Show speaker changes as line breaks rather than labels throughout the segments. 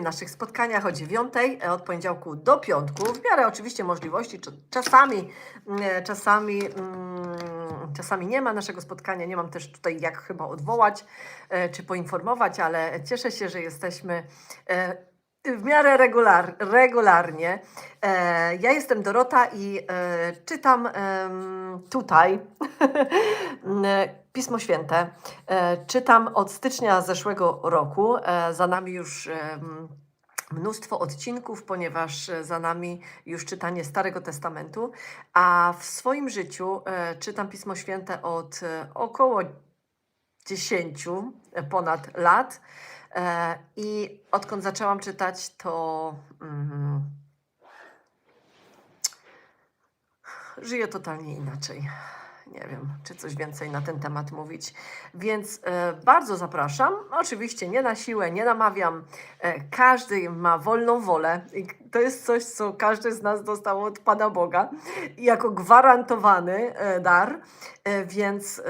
naszych spotkaniach o dziewiątej, e, od poniedziałku do piątku, w miarę oczywiście możliwości, czasami, mm, czasami, mm, czasami nie ma naszego spotkania, nie mam też tutaj jak chyba odwołać, e, czy poinformować, ale cieszę się, że jesteśmy e, w miarę regular, regularnie. E, Ja jestem Dorota i e, czytam em, tutaj Pismo Święte. E, Czytam od stycznia zeszłego roku. E, Za nami już em, mnóstwo odcinków, ponieważ e, za nami już czytanie Starego Testamentu, a w swoim życiu e, czytam Pismo Święte od e, około 10 ponad lat. E, I odkąd zaczęłam czytać, to mm, żyję totalnie inaczej. Nie wiem, czy coś więcej na ten temat mówić. Więc e, bardzo zapraszam. Oczywiście nie na siłę, nie namawiam. E, każdy ma wolną wolę. I to jest coś, co każdy z nas dostał od Pana Boga jako gwarantowany dar. Więc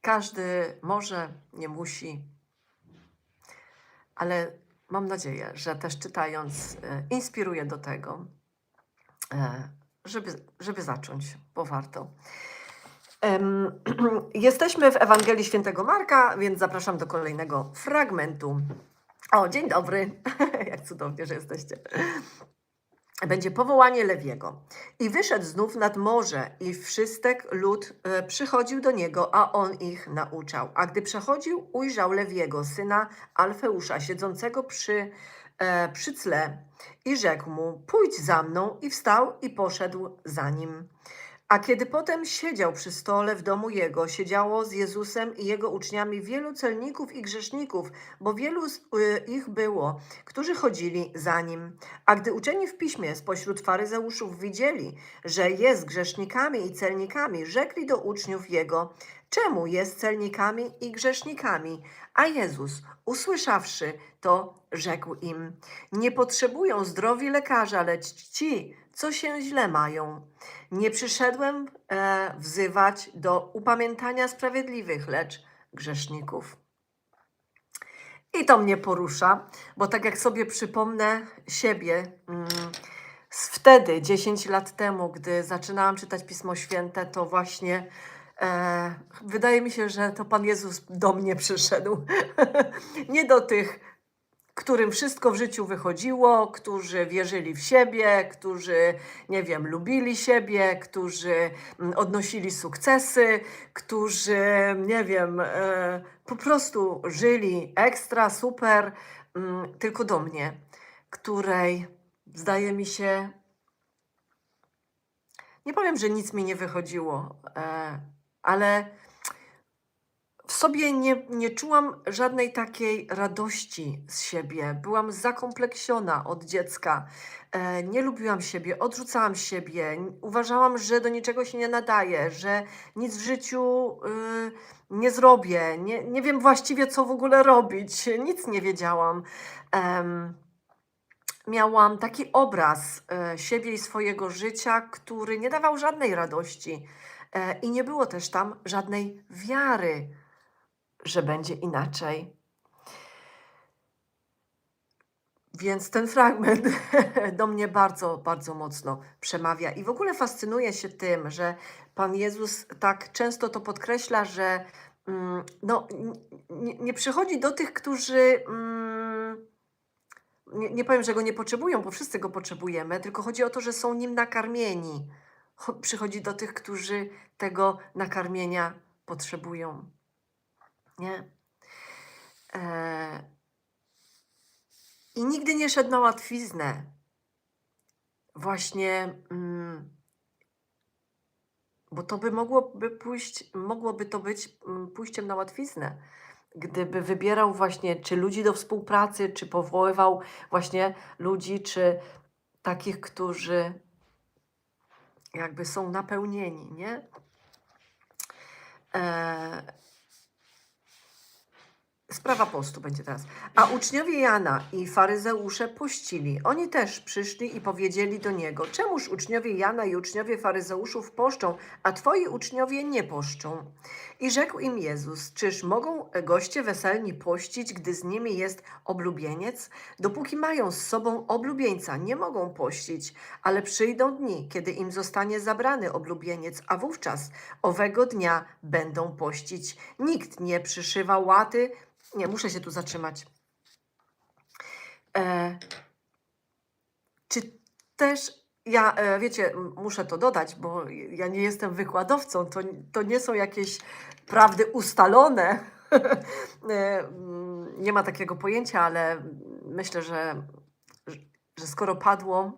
każdy może, nie musi, ale mam nadzieję, że też czytając e, inspiruje do tego, e, żeby, żeby zacząć, bo warto. Jesteśmy w Ewangelii Świętego Marka, więc zapraszam do kolejnego fragmentu. O, dzień dobry. Jak cudownie, że jesteście. Będzie powołanie Lewiego. I wyszedł znów nad morze, i wszystek lud e, przychodził do niego, a on ich nauczał. A gdy przechodził, ujrzał Lewiego, syna Alfeusza, siedzącego przy, e, przy cle, i rzekł mu: Pójdź za mną, i wstał i poszedł za nim. A kiedy potem siedział przy stole w domu jego, siedziało z Jezusem i jego uczniami wielu celników i grzeszników, bo wielu z y, ich było, którzy chodzili za nim. A gdy uczeni w piśmie spośród faryzeuszów widzieli, że jest grzesznikami i celnikami, rzekli do uczniów jego: Czemu jest celnikami i grzesznikami? A Jezus, usłyszawszy to, rzekł im: Nie potrzebują zdrowi lekarza, lecz ci, co się źle mają. Nie przyszedłem e, wzywać do upamiętania sprawiedliwych, lecz grzeszników. I to mnie porusza, bo tak jak sobie przypomnę siebie, mm, wtedy, 10 lat temu, gdy zaczynałam czytać Pismo Święte, to właśnie e, wydaje mi się, że to Pan Jezus do mnie przyszedł. Nie do tych, którym wszystko w życiu wychodziło, którzy wierzyli w siebie, którzy, nie wiem, lubili siebie, którzy mm, odnosili sukcesy, którzy, nie wiem, e, po prostu żyli ekstra, super, mm, tylko do mnie, której zdaje mi się, nie powiem, że nic mi nie wychodziło, e, ale sobie nie, nie czułam żadnej takiej radości z siebie. Byłam zakompleksiona od dziecka. E, nie lubiłam siebie, odrzucałam siebie. Uważałam, że do niczego się nie nadaję, że nic w życiu y, nie zrobię. Nie, nie wiem właściwie, co w ogóle robić. Nic nie wiedziałam. Miałam taki obraz e, siebie i swojego życia, który nie dawał żadnej radości. E, I nie było też tam żadnej wiary że będzie inaczej. Więc ten fragment do mnie bardzo, bardzo mocno przemawia. I w ogóle fascynuję się tym, że Pan Jezus tak często to podkreśla, że mm, no, nie, nie przychodzi do tych, którzy. mm, Nie, nie powiem, że go nie potrzebują, bo wszyscy go potrzebujemy, tylko chodzi o to, że są nim nakarmieni. Cho- Przychodzi do tych, którzy tego nakarmienia potrzebują. Nie? E, I nigdy nie szedł na łatwiznę. Właśnie, mm, bo to by mogłoby pójść, mogłoby to być mm, pójściem na łatwiznę. Gdyby wybierał właśnie czy ludzi do współpracy, czy powoływał właśnie ludzi, czy takich, którzy jakby są napełnieni, nie? E, Sprawa postu będzie teraz. A uczniowie Jana i faryzeusze pościli. Oni też przyszli i powiedzieli do niego: Czemuż uczniowie Jana i uczniowie faryzeuszów poszczą, a twoi uczniowie nie poszczą? I rzekł im Jezus: Czyż mogą goście weselni pościć, gdy z nimi jest oblubieniec? Dopóki mają z sobą oblubieńca, nie mogą pościć, ale przyjdą dni, kiedy im zostanie zabrany oblubieniec, a wówczas owego dnia będą pościć. Nikt nie przyszywa łaty. Nie, muszę się tu zatrzymać. E, czy też ja, e, wiecie, muszę to dodać, bo ja nie jestem wykładowcą, to, to nie są jakieś prawdy ustalone. E, nie ma takiego pojęcia, ale myślę, że, że skoro padło,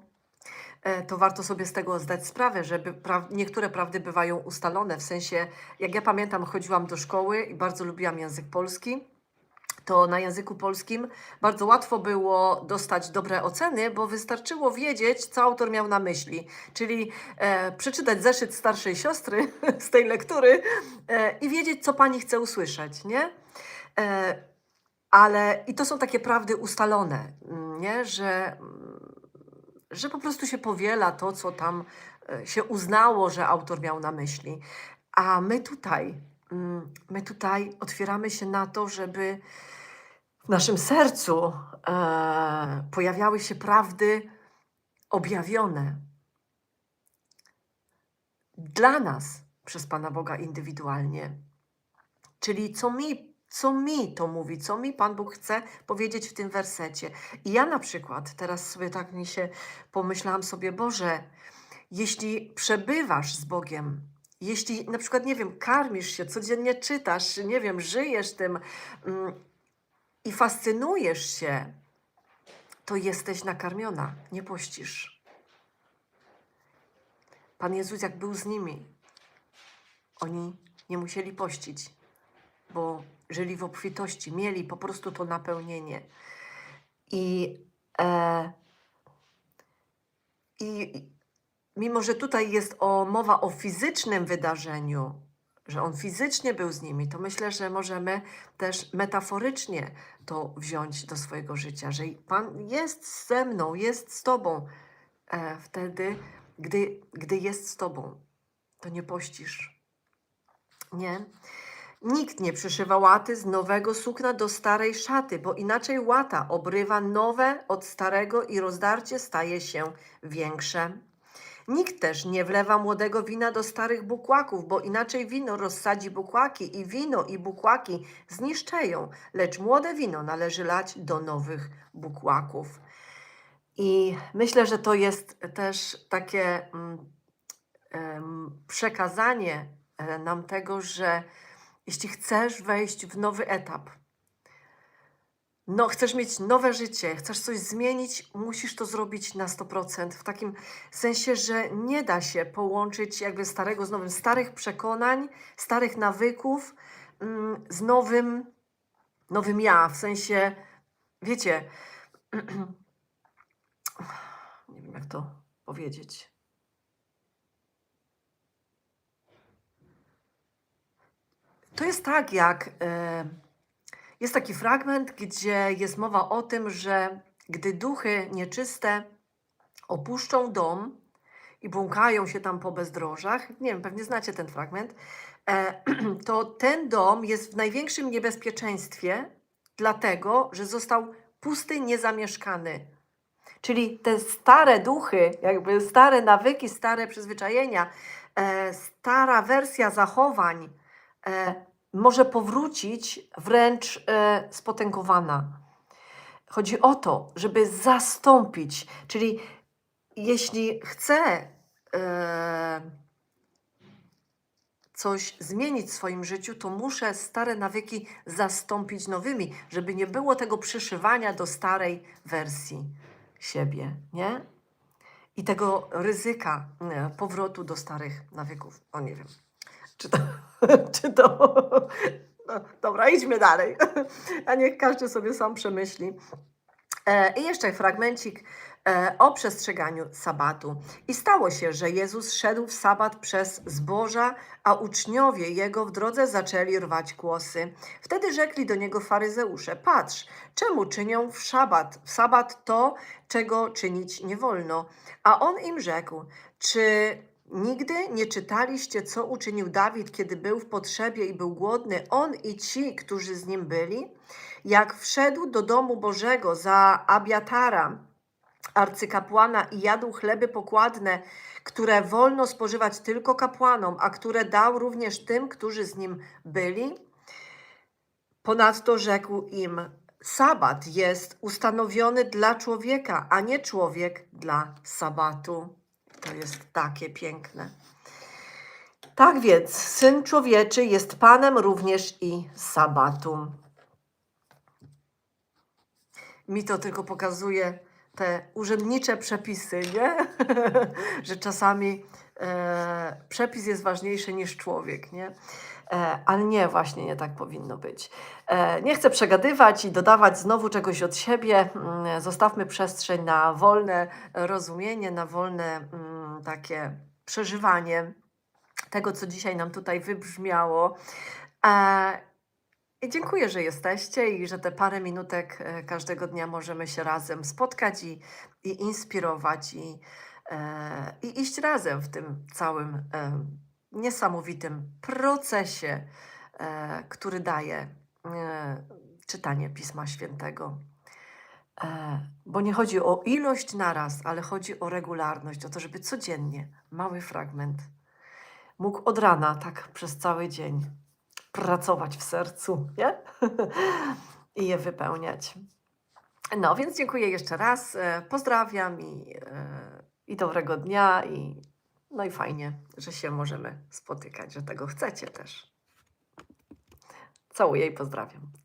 e, to warto sobie z tego zdać sprawę, że pra niektóre prawdy bywają ustalone. W sensie, jak ja pamiętam, chodziłam do szkoły i bardzo lubiłam język polski to na języku polskim bardzo łatwo było dostać dobre oceny, bo wystarczyło wiedzieć, co autor miał na myśli. Czyli e, przeczytać zeszyt starszej siostry z tej lektury e, i wiedzieć, co pani chce usłyszeć, nie? E, ale i to są takie prawdy ustalone, nie? Że, że po prostu się powiela to, co tam e, się uznało, że autor miał na myśli. A my tutaj, mm, my tutaj otwieramy się na to, żeby naszym sercu e, pojawiały się prawdy objawione dla nas przez Pana Boga indywidualnie. Czyli co mi, co mi to mówi, co mi Pan Bóg chce powiedzieć w tym wersecie. I ja na przykład teraz sobie tak mi się pomyślałam sobie, Boże, jeśli przebywasz z Bogiem, jeśli na przykład, nie wiem, karmisz się, codziennie czytasz, nie wiem, żyjesz tym mm, i fascynujesz się, to jesteś nakarmiona, nie pościsz. Pan Jezus, jak był z nimi, oni nie musieli pościć, bo żyli w obfitości, mieli po prostu to napełnienie. I, e, i mimo, że tutaj jest o, mowa o fizycznym wydarzeniu, że on fizycznie był z nimi, to myślę, że możemy też metaforycznie to wziąć do swojego życia, że Pan jest ze mną, jest z Tobą. E, wtedy, gdy, gdy jest z Tobą, to nie pościsz. Nie? Nikt nie przyszywa łaty z nowego sukna do starej szaty, bo inaczej łata obrywa nowe od starego i rozdarcie staje się większe. Nikt też nie wlewa młodego wina do starych bukłaków, bo inaczej wino rozsadzi bukłaki i wino i bukłaki zniszczeją, lecz młode wino należy lać do nowych bukłaków. I myślę, że to jest też takie mm, przekazanie e, nam tego, że jeśli chcesz wejść w nowy etap, no, chcesz mieć nowe życie, chcesz coś zmienić, musisz to zrobić na 100%. W takim sensie, że nie da się połączyć jakby starego z nowym, starych przekonań, starych nawyków mm, z nowym, nowym ja. W sensie, wiecie, nie wiem jak to powiedzieć. To jest tak, jak. E, jest taki fragment, gdzie jest mowa o tym, że gdy duchy nieczyste opuszczą dom i błąkają się tam po bezdrożach, nie wiem, pewnie znacie ten fragment, e, to ten dom jest w największym niebezpieczeństwie, dlatego że został pusty, niezamieszkany. Czyli te stare duchy, jakby stare nawyki, stare przyzwyczajenia, e, stara wersja zachowań e, może powrócić wręcz e, spotęgowana. Chodzi o to, żeby zastąpić, czyli jeśli chcę e, coś zmienić w swoim życiu, to muszę stare nawyki zastąpić nowymi, żeby nie było tego przyszywania do starej wersji siebie, nie? I tego ryzyka nie, powrotu do starych nawyków. O nie wiem. Czy to, czy to. No, dobra, idźmy dalej. A niech każdy sobie sam przemyśli. E, I jeszcze fragmencik e, o przestrzeganiu sabatu. I stało się, że Jezus szedł w sabat przez zboża, a uczniowie jego w drodze zaczęli rwać kłosy. Wtedy rzekli do niego faryzeusze: Patrz, czemu czynią w szabat, w sabat to, czego czynić nie wolno? A on im rzekł: Czy nigdy nie czytaliście, co uczynił Dawid, kiedy był w potrzebie i był głodny, on i ci, którzy z nim byli? Jak wszedł do domu Bożego za Abiatara, arcykapłana i jadł chleby pokładne, które wolno spożywać tylko kapłanom, a które dał również tym, którzy z nim byli? Ponadto rzekł im: Sabat jest ustanowiony dla człowieka, a nie człowiek dla sabatu. To jest takie piękne. Tak więc, syn człowieczy jest panem również i sabatu. Mi to tylko pokazuje te urzędnicze przepisy, nie? że czasami e, przepis jest ważniejszy niż człowiek, nie? E, ale nie, właśnie nie tak powinno być. E, nie chcę przegadywać i dodawać znowu czegoś od siebie. Mm, Zostawmy przestrzeń na wolne rozumienie, na wolne takie przeżywanie tego, co dzisiaj nam tutaj wybrzmiało. E, i dziękuję, że jesteście i że te parę minutek e, każdego dnia możemy się razem spotkać i, i inspirować i, e, i iść razem w tym całym niesamowitym procesie, który daje czytanie Pisma Świętego. E, bo nie chodzi o ilość naraz, ale chodzi o regularność, o to, żeby codziennie mały fragment mógł od rana tak przez cały dzień pracować w sercu, nie? I je wypełniać. No, więc dziękuję jeszcze raz. e, Pozdrawiam i, e, i dobrego dnia. I, no i fajnie, że się możemy spotykać, że tego chcecie też. Całuję i pozdrawiam.